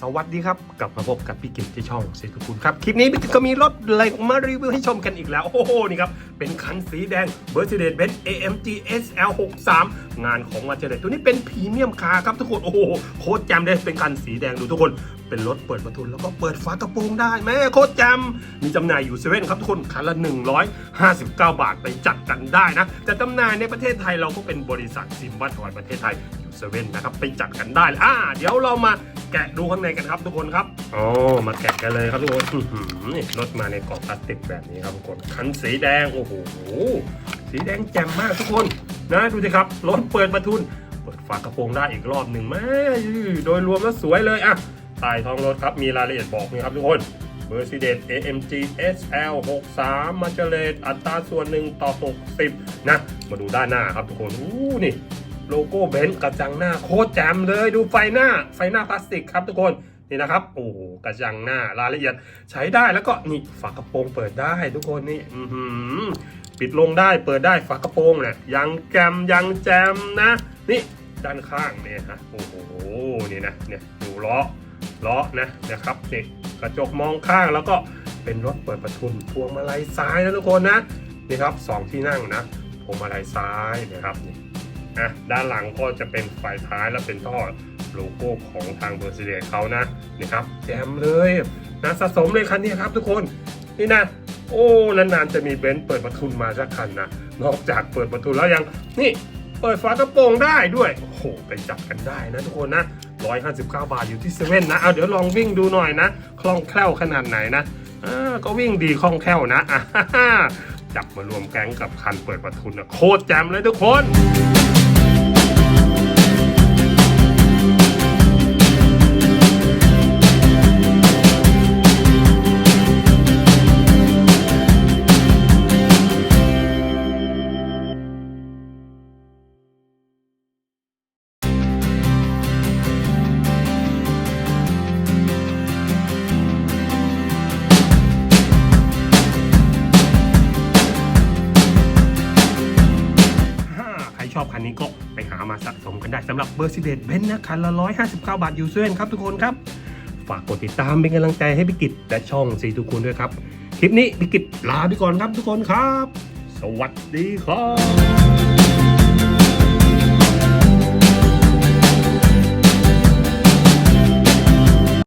สวัสดีครับ กลับมาพบกับพี่กิตที่ช่องเซตุคุณครับ คลิปนี้พี่กิตก็มีรถอะไรมารีวิวให้ชมกันอีกแล้ว โอ้โห นี่ครับ เป็นคันสีแดง Mercedes-Benz AMG SL 63 งานของมาเจเลตัวนี้เป็นพรีเมียมคาร์ครับทุกคน โอ้โห โคตรแจมเลยเป็นคันสีแดงดูทุกคนเป็นรถเปิดประทุนแล้วก็เปิดฝากระโปรงได้แม่โคตรแจมมีจำหน่ายอยู่เซเว่นครับทุกคนคันละ 159 บาทไปจัดกันได้นะ แต่จำหน่ายในประเทศไทยเราก็เป็นบริษัทซิมบัตทอยประเทศไทยอยู่เซเว่นนะครับไปจัดกันได้อ่าเดี๋ยวเรามาแกะดูข้างในกันครับทุกคนครับอ๋อมาแกะกันเลยครับทุกคนนี่รถมาในกล่องพลาสติกแบบนี้ครับทุกคนคันสีแดงโอ้โหสีแดงแจ่มมากทุกคนนะดูสิครับรถเปิดประทุนเปิดฝากระโปรงได้อีกรอบหนึ่งแม่โดยรวมแล้วสวยเลยอะ ใต้ท้องรถครับ มีรายละเอียดบอกนี่ครับทุกคน Mercedes AMG SL 63 มาเจเลตอัตราส่วนหนึ่งต่อ 60 นะ มาดูด้านหน้าครับทุกคนอู้นี่ โลโก้เบนซ์กระจังหน้าโคตรแจ่มเลยดูไฟหน้าไฟหน้าพลาสติกครับทุกคนนี่นะครับโอ้กระจังหน้ารายละเอียดใช้ได้แล้วก็นี่ฝากระโปรงเปิดได้ทุกคนนี่อืปิดลงได้เปิดได้ฝากระโปรงเนี่ยยังแจมยังแจมนะ นี่ด้านข้างเนี่ยฮะโอ้โหนี่นะเนี่ยดูล้อ ล้อนะนะครับนี่กระจกมองข้างแล้วก็เป็นรถเปิดประทุนพวงมาลัยซ้ายนะทุกคนนะนี่ครับสองที่นั่งนะพวงมาลัยซ้ายนะครับนี่นะด้านหลังก็จะเป็นไฟท้ายและเป็นท่อโลโก้ของทางเบอร์ซิเดเขานะนี่ครับแจมเลยนะสะสมเลยคันนี้ครับทุกคนนี่นะโอ้นานๆจะมีเบนซ์เปิดประทุนมาสักคันนะนอกจากเปิดประทุนแล้วยังนี่ เปิดฝากระโปรงได้ด้วย โอ้โห ไปจับกันได้นะทุกคนนะ 159 บาทอยู่ที่เซเว่นนะ เอาเดี๋ยวลองวิ่งดูหน่อยนะ คล่องแคล่วขนาดไหนนะอ่าก็วิ่งดีคล่องแคล่วนะอ่าจับมารวมแก๊งกับคันเปิดประทุนนะโคตรแจ่มเลยทุกคน ชอบคันนี้ก็ไปหามาสะสมกันได้สำหรับเบอร์ซิเดตเบนนะคันละ 159 บาทอยู่เซเว่นครับทุกคนครับ ฝากกดติดตามเป็นกำลังใจให้พิกิตและช่องสีทุกคนด้วยครับ คลิปนี้พิกิตลาไปก่อนครับทุกคนครับ สวัสดีครับ